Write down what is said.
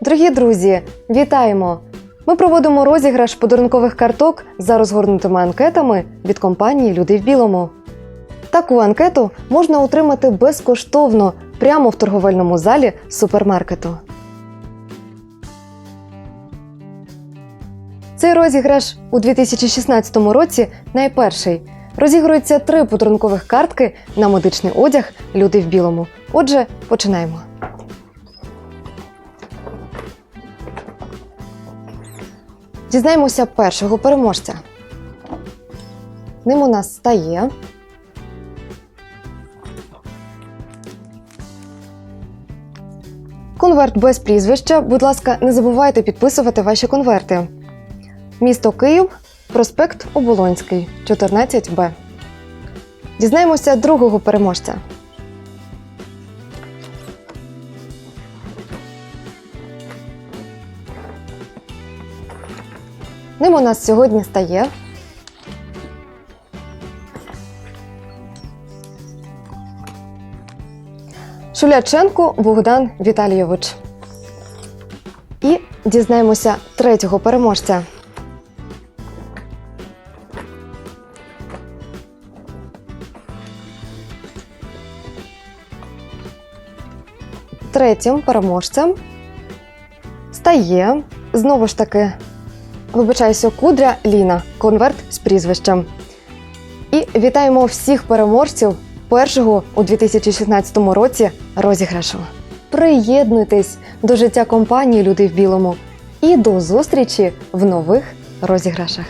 Дорогі друзі, вітаємо! Ми проводимо розіграш подарункових карток за розгорнутими анкетами від компанії Люди в білому. Таку анкету можна отримати безкоштовно прямо в торговельному залі супермаркету. Цей розіграш у 2016 році найперший. Розігруються три подарункових картки на медичний одяг Люди в білому. Отже, починаємо. Дізнаємося першого переможця. Ним у нас стає. Конверт без прізвища. Будь ласка, не забувайте підписувати ваші конверти. Місто Київ, проспект Оболонський, 14Б. Дізнаємося другого переможця. Ним у нас сьогодні стає. Шуляченко Богдан Віталійович. І дізнаємося третього переможця. Третім переможцем стає знову ж таки, вибачаюся, кудря Ліна, конверт з прізвищем. І вітаємо всіх переможців першого у 2016 році розіграшу. Приєднуйтесь до життя компанії Люди в білому і до зустрічі в нових розіграшах.